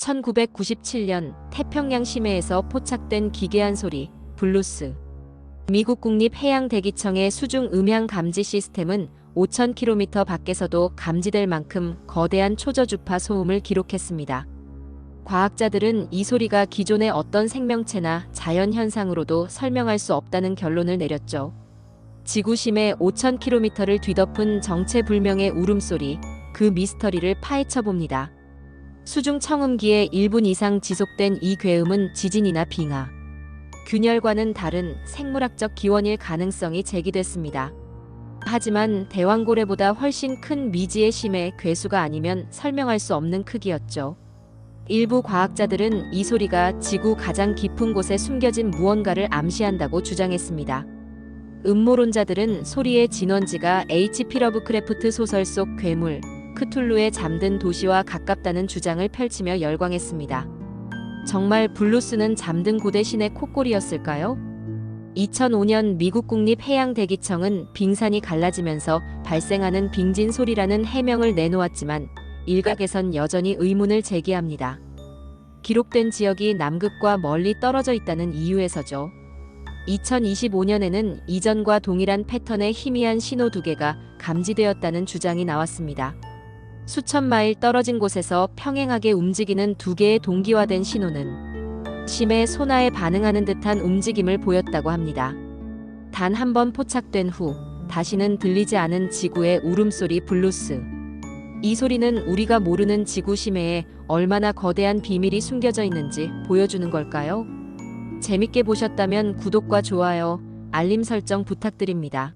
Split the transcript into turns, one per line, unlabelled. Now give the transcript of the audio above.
1997년 태평양 심해에서 포착된 기괴한 소리, 블루스. 미국 국립해양대기청의 수중 음향 감지 시스템은 5,000km 밖에서도 감지될 만큼 거대한 초저주파 소음을 기록했습니다. 과학자들은 이 소리가 기존의 어떤 생명체나 자연 현상으로도 설명할 수 없다는 결론을 내렸죠. 지구 심해 5,000km를 뒤덮은 정체불명의 울음소리, 그 미스터리를 파헤쳐 봅니다. 수중 청음기에 1분 이상 지속된 이 괴음은 지진이나 빙하, 균열과는 다른 생물학적 기원일 가능성이 제기됐습니다. 하지만 대왕고래보다 훨씬 큰 미지의 심해 괴수가 아니면 설명할 수 없는 크기였죠. 일부 과학자들은 이 소리가 지구 가장 깊은 곳에 숨겨진 무언가를 암시한다고 주장했습니다. 음모론자들은 소리의 진원지가 H.P. 러브크래프트 소설 속 괴물, 크툴루의 잠든 도시와 가깝다는 주장을 펼치며 열광했습니다. 정말 블루스는 잠든 고대 신의 콧골이었을까요? 2005년 미국 국립해양대기청은 빙산이 갈라지면서 발생하는 빙진 소리라는 해명을 내놓았지만 일각에선 여전히 의문을 제기합니다. 기록된 지역이 남극과 멀리 떨어져 있다는 이유에서죠. 2025년에는 이전과 동일한 패턴의 희미한 신호 두 개가 감지되었다는 주장이 나왔습니다. 수천 마일 떨어진 곳에서 평행하게 움직이는 두 개의 동기화된 신호는 심해 소나에 반응하는 듯한 움직임을 보였다고 합니다. 단 한 번 포착된 후 다시는 들리지 않은 지구의 울음소리 블루스. 이 소리는 우리가 모르는 지구 심해에 얼마나 거대한 비밀이 숨겨져 있는지 보여주는 걸까요? 재밌게 보셨다면 구독과 좋아요, 알림 설정 부탁드립니다.